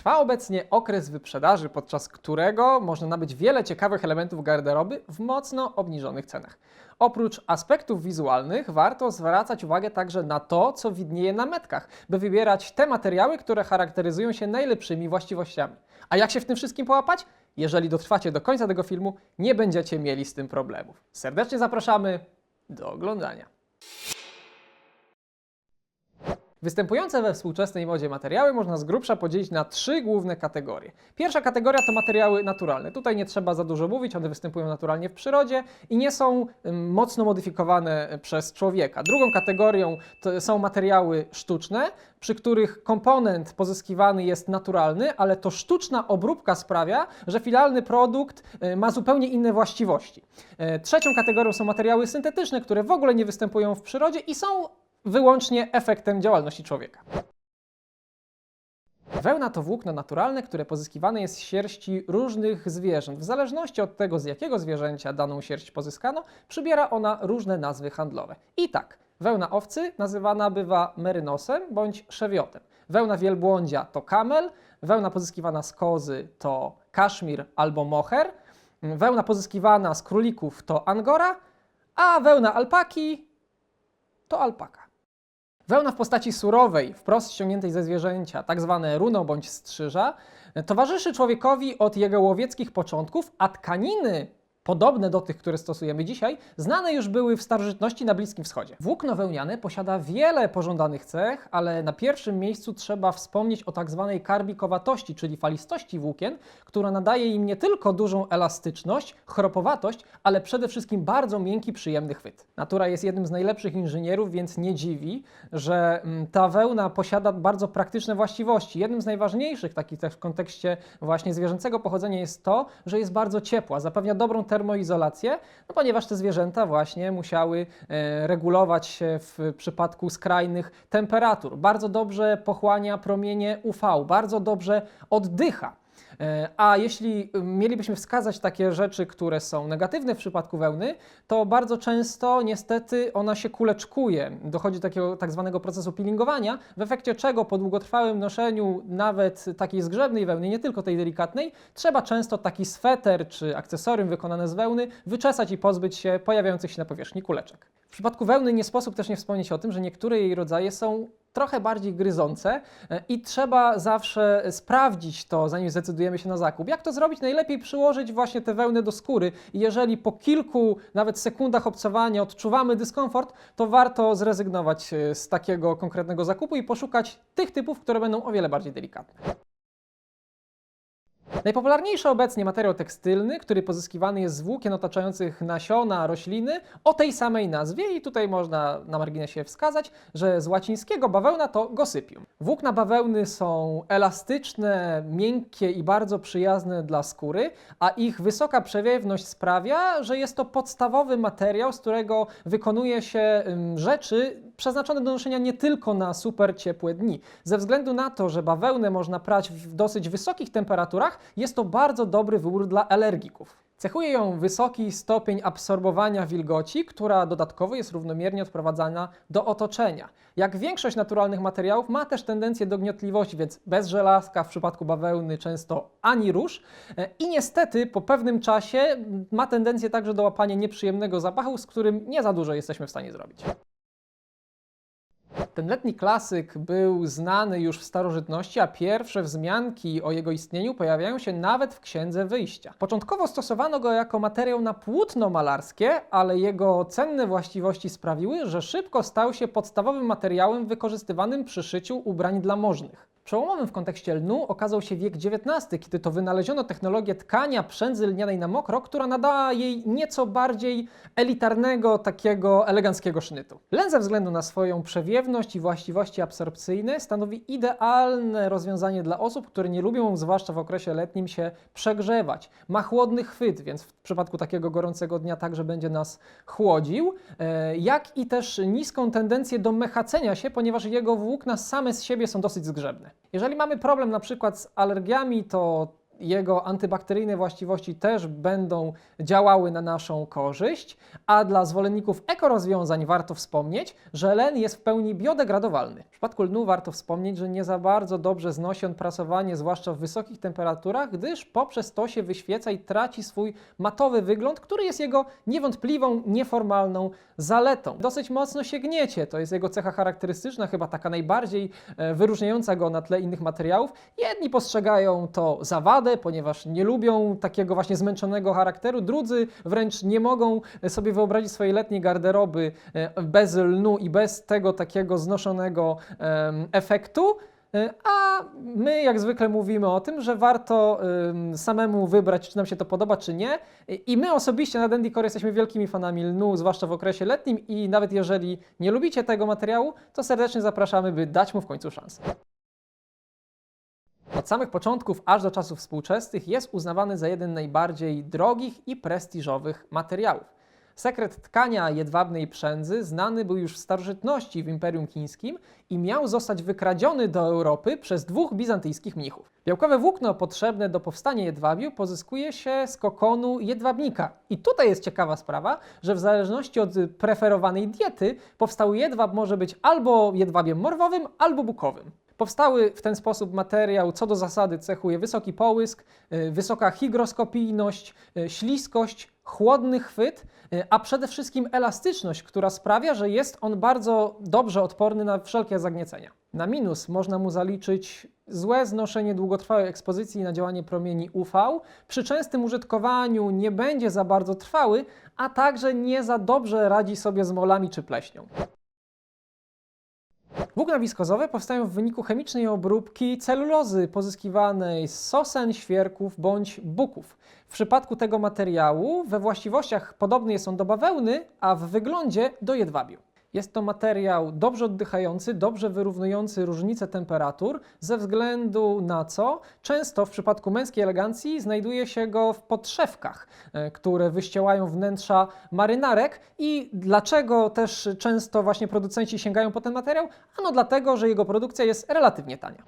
Trwa obecnie okres wyprzedaży, podczas którego można nabyć wiele ciekawych elementów garderoby w mocno obniżonych cenach. Oprócz aspektów wizualnych, warto zwracać uwagę także na to, co widnieje na metkach, by wybierać te materiały, które charakteryzują się najlepszymi właściwościami. A jak się w tym wszystkim połapać? Jeżeli dotrwacie do końca tego filmu, nie będziecie mieli z tym problemów. Serdecznie zapraszamy do oglądania. Występujące we współczesnej modzie materiały można z grubsza podzielić na trzy główne kategorie. Pierwsza kategoria to materiały naturalne. Tutaj nie trzeba za dużo mówić, one występują naturalnie w przyrodzie i nie są mocno modyfikowane przez człowieka. Drugą kategorią są materiały sztuczne, przy których komponent pozyskiwany jest naturalny, ale to sztuczna obróbka sprawia, że finalny produkt y, ma zupełnie inne właściwości. E, Trzecią kategorią są materiały syntetyczne, które w ogóle nie występują w przyrodzie i są wyłącznie efektem działalności człowieka. Wełna to włókno naturalne, które pozyskiwane jest z sierści różnych zwierząt. W zależności od tego, z jakiego zwierzęcia daną sierść pozyskano, przybiera ona różne nazwy handlowe. I tak, wełna owcy nazywana bywa merynosem bądź szewiotem. Wełna wielbłądzia to kamel, wełna pozyskiwana z kozy to kaszmir albo moher, wełna pozyskiwana z królików to angora, a wełna alpaki to alpaka. Wełna w postaci surowej, wprost ściągniętej ze zwierzęcia, tak zwane runo bądź strzyża, towarzyszy człowiekowi od jego łowieckich początków, a tkaniny podobne do tych, które stosujemy dzisiaj, znane już były w starożytności na Bliskim Wschodzie. Włókno wełniane posiada wiele pożądanych cech, ale na pierwszym miejscu trzeba wspomnieć o tak zwanej karbikowatości, czyli falistości włókien, która nadaje im nie tylko dużą elastyczność, chropowatość, ale przede wszystkim bardzo miękki, przyjemny chwyt. Natura jest jednym z najlepszych inżynierów, więc nie dziwi, że mm, ta wełna posiada bardzo praktyczne właściwości. Jednym z najważniejszych, takich w kontekście właśnie zwierzęcego pochodzenia jest to, że jest bardzo ciepła, zapewnia dobrą termoizolację, no ponieważ te zwierzęta właśnie musiały e, regulować się w przypadku skrajnych temperatur. Bardzo dobrze pochłania promienie UV, bardzo dobrze oddycha. E, A jeśli mielibyśmy wskazać takie rzeczy, które są negatywne w przypadku wełny, to bardzo często niestety ona się kuleczkuje. Dochodzi do takiego tak zwanego procesu peelingowania, w efekcie czego po długotrwałym noszeniu nawet takiej zgrzebnej wełny, nie tylko tej delikatnej, trzeba często taki sweter czy akcesorium wykonane z wełny wyczesać i pozbyć się pojawiających się na powierzchni kuleczek. W przypadku wełny nie sposób też nie wspomnieć o tym, że niektóre jej rodzaje są trochę bardziej gryzące e, i trzeba zawsze sprawdzić to, zanim zdecydujemy się na zakup. Jak to zrobić? Najlepiej przyłożyć właśnie tę wełnę do skóry i jeżeli po kilku nawet sekundach obcowania odczuwamy dyskomfort, to warto zrezygnować e, z takiego konkretnego zakupu i poszukać tych typów, które będą o wiele bardziej delikatne. Najpopularniejszy obecnie materiał tekstylny, który pozyskiwany jest z włókien otaczających nasiona rośliny o tej samej nazwie i tutaj można na marginesie wskazać, że z łacińskiego bawełna to gossypium. Włókna bawełny są elastyczne, miękkie i bardzo przyjazne dla skóry, a ich wysoka przewiewność sprawia, że jest to podstawowy materiał, z którego wykonuje się rzeczy przeznaczone do noszenia nie tylko na super ciepłe dni. Ze względu na to, że bawełnę można prać w dosyć wysokich temperaturach, jest to bardzo dobry wybór dla alergików. Cechuje ją wysoki stopień absorbowania wilgoci, która dodatkowo jest równomiernie odprowadzana do otoczenia. Jak większość naturalnych materiałów ma też tendencję do gniotliwości, więc bez żelazka w przypadku bawełny często ani rusz E, i niestety po pewnym czasie ma tendencję także do łapania nieprzyjemnego zapachu, z którym nie za dużo jesteśmy w stanie zrobić. Ten letni klasyk był znany już w starożytności, a pierwsze wzmianki o jego istnieniu pojawiają się nawet w Księdze Wyjścia. Początkowo stosowano go jako materiał na płótno malarskie, ale jego cenne właściwości sprawiły, że szybko stał się podstawowym materiałem wykorzystywanym przy szyciu ubrań dla możnych. Przełomowym w kontekście lnu okazał się wiek XIX, kiedy to wynaleziono technologię tkania przędzy lnianej na mokro, która nadała jej nieco bardziej elitarnego, takiego eleganckiego sznytu. Len ze względu na swoją przewiewność i właściwości absorpcyjne stanowi idealne rozwiązanie dla osób, które nie lubią, zwłaszcza w okresie letnim, się przegrzewać. Ma chłodny chwyt, więc w przypadku takiego gorącego dnia także będzie nas chłodził, e, jak i też niską tendencję do mechacenia się, ponieważ jego włókna same z siebie są dosyć zgrzebne. Jeżeli mamy problem na przykład z alergiami, to jego antybakteryjne właściwości też będą działały na naszą korzyść, a dla zwolenników ekorozwiązań warto wspomnieć, że len jest w pełni biodegradowalny. W przypadku lnu warto wspomnieć, że nie za bardzo dobrze znosi on prasowanie, zwłaszcza w wysokich temperaturach, gdyż poprzez to się wyświeca i traci swój matowy wygląd, który jest jego niewątpliwą, nieformalną zaletą. Dosyć mocno się gniecie, to jest jego cecha charakterystyczna, chyba taka najbardziej e, wyróżniająca go na tle innych materiałów. Jedni postrzegają to za wadę, ponieważ nie lubią takiego właśnie zmęczonego charakteru, drudzy wręcz nie mogą sobie wyobrazić swojej letniej garderoby e, bez lnu i bez tego takiego znoszonego efektu. E, A my, jak zwykle, mówimy o tym, że warto samemu wybrać, czy nam się to podoba, czy nie. I my osobiście na Dandycore jesteśmy wielkimi fanami lnu, zwłaszcza w okresie letnim. I nawet jeżeli nie lubicie tego materiału, to serdecznie zapraszamy, by dać mu w końcu szansę. Od samych początków aż do czasów współczesnych jest uznawany za jeden najbardziej drogich i prestiżowych materiałów. Sekret tkania jedwabnej przędzy znany był już w starożytności w Imperium Chińskim i miał zostać wykradziony do Europy przez dwóch bizantyjskich mnichów. Białkowe włókno potrzebne do powstania jedwabiu pozyskuje się z kokonu jedwabnika. I tutaj jest ciekawa sprawa, że w zależności od preferowanej diety powstały jedwab może być albo jedwabiem morwowym, albo bukowym. Powstały w ten sposób materiał, co do zasady cechuje wysoki połysk, y, wysoka hygroskopijność, y, śliskość, chłodny chwyt, y, a przede wszystkim elastyczność, która sprawia, że jest on bardzo dobrze odporny na wszelkie zagniecenia. Na minus można mu zaliczyć złe znoszenie długotrwałej ekspozycji na działanie promieni UV. Przy częstym użytkowaniu nie będzie za bardzo trwały, a także nie za dobrze radzi sobie z molami czy pleśnią. Włókna wiskozowe powstają w wyniku chemicznej obróbki celulozy pozyskiwanej z sosen, świerków bądź buków. W przypadku tego materiału we właściwościach podobny jest on do bawełny, a w wyglądzie do jedwabiu. Jest to materiał dobrze oddychający, dobrze wyrównujący różnice temperatur, ze względu na co często w przypadku męskiej elegancji znajduje się go w podszewkach, e, które wyściełają wnętrza marynarek. I dlaczego też często właśnie producenci sięgają po ten materiał? Ano dlatego, że jego produkcja jest relatywnie tania.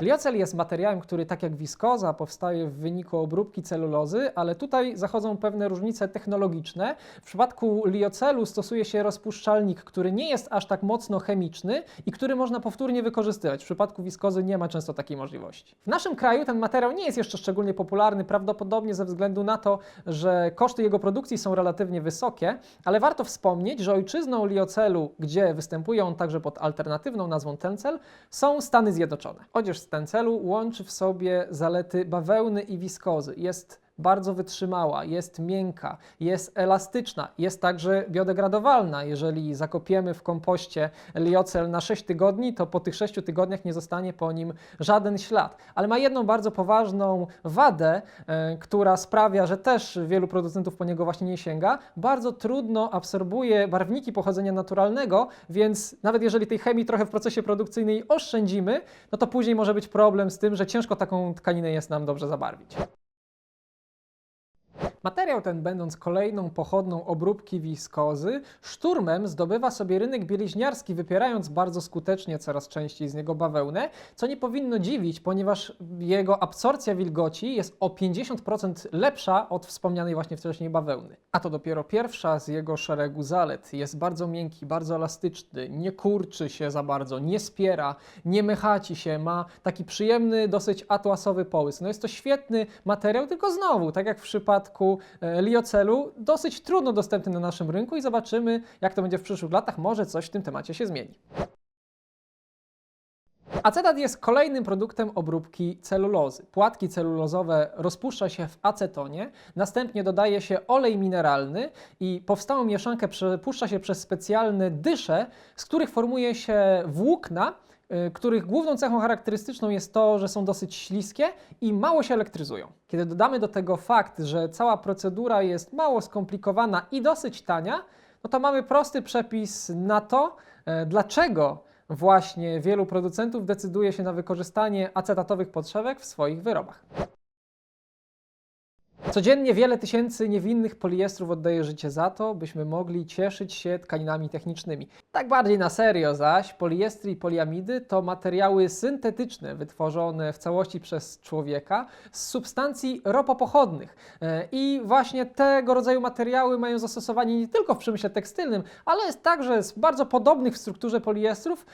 Liocel jest materiałem, który tak jak wiskoza powstaje w wyniku obróbki celulozy, ale tutaj zachodzą pewne różnice technologiczne. W przypadku liocelu stosuje się rozpuszczalnik, który nie jest aż tak mocno chemiczny i który można powtórnie wykorzystywać. W przypadku wiskozy nie ma często takiej możliwości. W naszym kraju ten materiał nie jest jeszcze szczególnie popularny, prawdopodobnie ze względu na to, że koszty jego produkcji są relatywnie wysokie, ale warto wspomnieć, że ojczyzną liocelu, gdzie występuje on także pod alternatywną nazwą tencel, są Stany Zjednoczone. Odzież z tencelu łączy w sobie zalety bawełny i wiskozy. Jest bardzo wytrzymała, jest miękka, jest elastyczna, jest także biodegradowalna. Jeżeli zakopiemy w kompoście liocel na 6 tygodni, to po tych 6 tygodniach nie zostanie po nim żaden ślad. Ale ma jedną bardzo poważną wadę, e, która sprawia, że też wielu producentów po niego właśnie nie sięga. Bardzo trudno absorbuje barwniki pochodzenia naturalnego, więc nawet jeżeli tej chemii trochę w procesie produkcyjnej oszczędzimy, no to później może być problem z tym, że ciężko taką tkaninę jest nam dobrze zabarwić. Materiał ten, będąc kolejną pochodną obróbki wiskozy, szturmem zdobywa sobie rynek bieliźniarski, wypierając bardzo skutecznie coraz częściej z niego bawełnę, co nie powinno dziwić, ponieważ jego absorpcja wilgoci jest o 50% lepsza od wspomnianej właśnie wcześniej bawełny. A to dopiero pierwsza z jego szeregu zalet. Jest bardzo miękki, bardzo elastyczny, nie kurczy się za bardzo, nie spiera, nie mechaci się, ma taki przyjemny, dosyć atłasowy połysk. No jest to świetny materiał, tylko znowu, tak jak w przypadku e, liocelu, dosyć trudno dostępny na naszym rynku i zobaczymy, jak to będzie w przyszłych latach. Może coś w tym temacie się zmieni. Acetat jest kolejnym produktem obróbki celulozy. Płatki celulozowe rozpuszcza się w acetonie, następnie dodaje się olej mineralny i powstałą mieszankę przepuszcza się przez specjalne dysze, z których formuje się włókna, których główną cechą charakterystyczną jest to, że są dosyć śliskie i mało się elektryzują. Kiedy dodamy do tego fakt, że cała procedura jest mało skomplikowana i dosyć tania, no to mamy prosty przepis na to, e, dlaczego właśnie wielu producentów decyduje się na wykorzystanie acetatowych podszewek w swoich wyrobach. Codziennie wiele tysięcy niewinnych poliestrów oddaje życie za to, byśmy mogli cieszyć się tkaninami technicznymi. Tak bardziej na serio zaś, poliestry i poliamidy to materiały syntetyczne wytworzone w całości przez człowieka z substancji ropopochodnych. E, I właśnie tego rodzaju materiały mają zastosowanie nie tylko w przemyśle tekstylnym, ale jest także z bardzo podobnych w strukturze poliestrów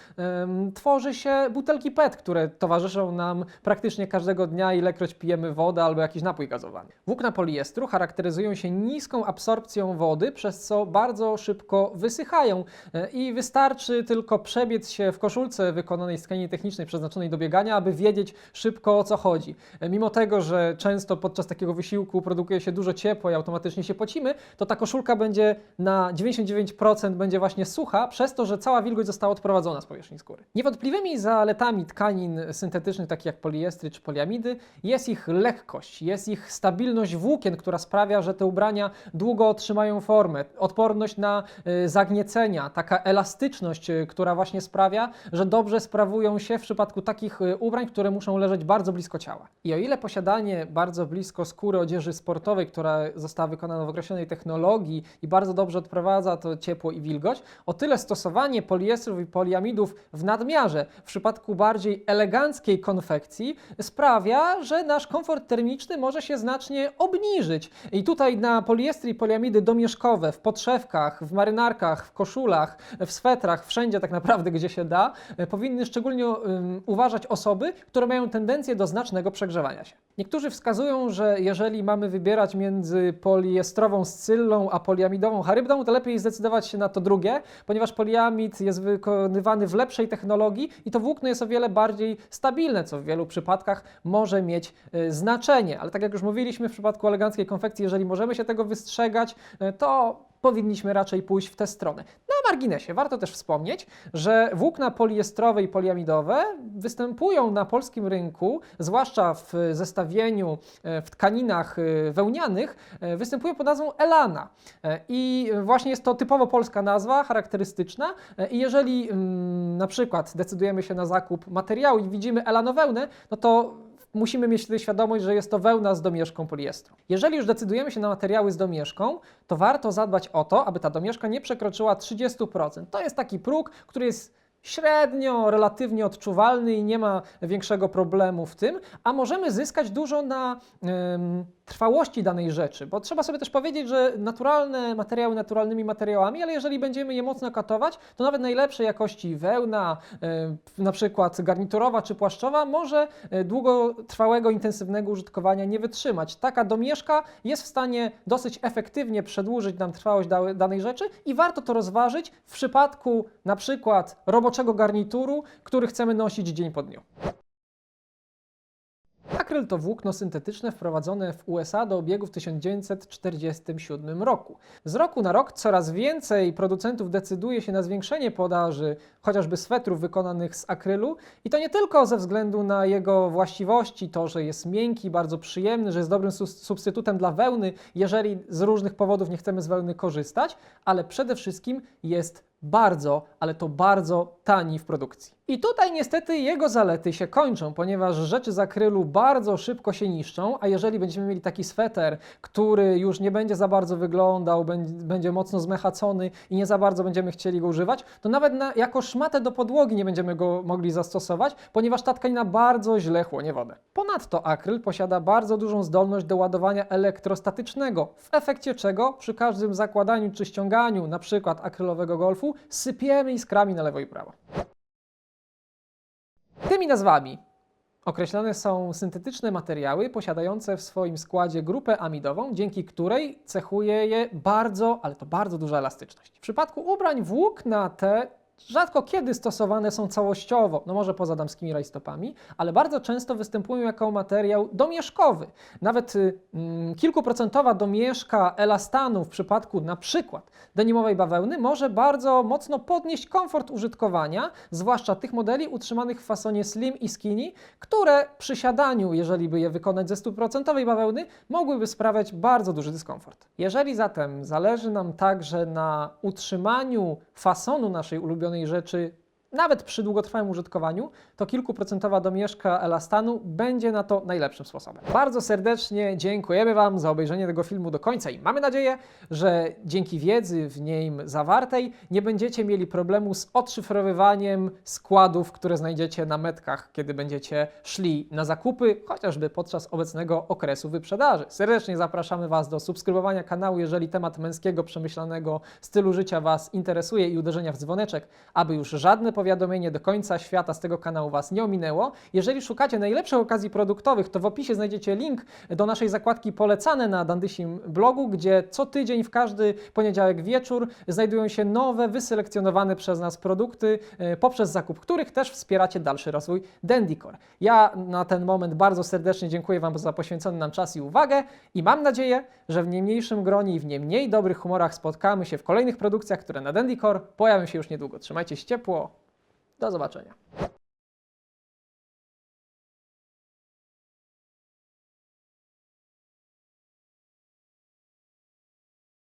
tworzy się butelki PET, które towarzyszą nam praktycznie każdego dnia, ilekroć pijemy wodę albo jakiś napój gazowany. Włókna poliestru charakteryzują się niską absorpcją wody, przez co bardzo szybko wysychają E, i wystarczy tylko przebiec się w koszulce wykonanej z tkaniny technicznej przeznaczonej do biegania, aby wiedzieć szybko o co chodzi. E, Mimo tego, że często podczas takiego wysiłku produkuje się dużo ciepła i automatycznie się pocimy, to ta koszulka będzie na 99% będzie właśnie sucha, przez to, że cała wilgoć została odprowadzona z powierzchni skóry. Niewątpliwymi zaletami tkanin syntetycznych, takich jak poliestry czy poliamidy, jest ich lekkość, jest ich stabilność włókien, która sprawia, że te ubrania długo otrzymają formę, odporność na y, zagniecenia, taka elastyczność, y, która właśnie sprawia, że dobrze sprawują się w przypadku takich y, ubrań, które muszą leżeć bardzo blisko ciała. I o ile posiadanie bardzo blisko skóry odzieży sportowej, która została wykonana w określonej technologii i bardzo dobrze odprowadza to ciepło i wilgoć, o tyle stosowanie poliestrów i poliamidów w nadmiarze w przypadku bardziej eleganckiej konfekcji sprawia, że nasz komfort termiczny może się znacznie obniżyć. I tutaj na poliestry i poliamidy domieszkowe, w podszewkach, w marynarkach, w koszulach, w swetrach, wszędzie tak naprawdę, gdzie się da, e, powinny szczególnie ym, uważać osoby, które mają tendencję do znacznego przegrzewania się. Niektórzy wskazują, że jeżeli mamy wybierać między poliestrową scyllą a poliamidową charybdą, to lepiej zdecydować się na to drugie, ponieważ poliamid jest wykonywany w lepszej technologii i to włókno jest o wiele bardziej stabilne, co w wielu przypadkach może mieć y, znaczenie. Ale tak jak już mówiliśmy w przypadku eleganckiej konfekcji, jeżeli możemy się tego wystrzegać, y, to powinniśmy raczej pójść w tę stronę. Na marginesie warto też wspomnieć, że włókna poliestrowe i poliamidowe występują na polskim rynku, zwłaszcza w zestawieniu e, w tkaninach e, wełnianych, e, występują pod nazwą Elana. E, I właśnie jest to typowo polska nazwa, charakterystyczna. E, I jeżeli mm, na przykład decydujemy się na zakup materiału i widzimy elanowełnę, no to musimy mieć wtedy świadomość, że jest to wełna z domieszką poliestru. Jeżeli już decydujemy się na materiały z domieszką, to warto zadbać o to, aby ta domieszka nie przekroczyła 30%. To jest taki próg, który jest średnio, relatywnie odczuwalny i nie ma większego problemu w tym, a możemy zyskać dużo na trwałości danej rzeczy, bo trzeba sobie też powiedzieć, że naturalne materiały naturalnymi materiałami, ale jeżeli będziemy je mocno katować, to nawet najlepszej jakości wełna, em, na przykład garniturowa czy płaszczowa, może e, długotrwałego, intensywnego użytkowania nie wytrzymać. Taka domieszka jest w stanie dosyć efektywnie przedłużyć nam trwałość da- danej rzeczy i warto to rozważyć w przypadku na przykład roboczego garnituru, który chcemy nosić dzień po dniu. Akryl to włókno syntetyczne wprowadzone w USA do obiegu w 1947 roku. Z roku na rok coraz więcej producentów decyduje się na zwiększenie podaży chociażby swetrów wykonanych z akrylu i to nie tylko ze względu na jego właściwości, to, że jest miękki, bardzo przyjemny, że jest dobrym substytutem dla wełny, jeżeli z różnych powodów nie chcemy z wełny korzystać, ale przede wszystkim jest bardzo, ale to bardzo tani w produkcji. I tutaj niestety jego zalety się kończą, ponieważ rzeczy z akrylu bardzo szybko się niszczą, a jeżeli będziemy mieli taki sweter, który już nie będzie za bardzo wyglądał, będzie, mocno zmechacony i nie za bardzo będziemy chcieli go używać, to nawet na, jako szmatę do podłogi nie będziemy go mogli zastosować, ponieważ ta tkanina bardzo źle chłonie wodę. Ponadto akryl posiada bardzo dużą zdolność do ładowania elektrostatycznego, w efekcie czego przy każdym zakładaniu czy ściąganiu przykład akrylowego golfu sypiemy iskrami na lewo i prawo. Tymi nazwami określane są syntetyczne materiały posiadające w swoim składzie grupę amidową, dzięki której cechuje je bardzo, ale to bardzo duża elastyczność. W przypadku ubrań włókna te rzadko kiedy stosowane są całościowo, no może poza damskimi rajstopami, ale bardzo często występują jako materiał domieszkowy. Nawet y, mm, kilkuprocentowa domieszka elastanu w przypadku na przykład denimowej bawełny może bardzo mocno podnieść komfort użytkowania, zwłaszcza tych modeli utrzymanych w fasonie slim i skinny, które przy siadaniu, jeżeli by je wykonać ze stuprocentowej bawełny, mogłyby sprawiać bardzo duży dyskomfort. Jeżeli zatem zależy nam także na utrzymaniu fasonu naszej ulubionej rzeczy nawet przy długotrwałym użytkowaniu, to kilkuprocentowa domieszka elastanu będzie na to najlepszym sposobem. Bardzo serdecznie dziękujemy Wam za obejrzenie tego filmu do końca i mamy nadzieję, że dzięki wiedzy w nim zawartej nie będziecie mieli problemu z odszyfrowywaniem składów, które znajdziecie na metkach, kiedy będziecie szli na zakupy, chociażby podczas obecnego okresu wyprzedaży. Serdecznie zapraszamy Was do subskrybowania kanału, jeżeli temat męskiego, przemyślanego stylu życia Was interesuje i uderzenia w dzwoneczek, aby już żadne powiadomienie do końca świata z tego kanału Was nie ominęło. Jeżeli szukacie najlepszych okazji produktowych, to w opisie znajdziecie link do naszej zakładki polecane na Dandysim blogu, gdzie co tydzień w każdy poniedziałek wieczór znajdują się nowe, wyselekcjonowane przez nas produkty, e, poprzez zakup których też wspieracie dalszy rozwój Dandycore. Ja na ten moment bardzo serdecznie dziękuję Wam za poświęcony nam czas i uwagę i mam nadzieję, że w nie mniejszym gronie i w nie mniej dobrych humorach spotkamy się w kolejnych produkcjach, które na Dandycore pojawią się już niedługo. Trzymajcie się ciepło. Do zobaczenia.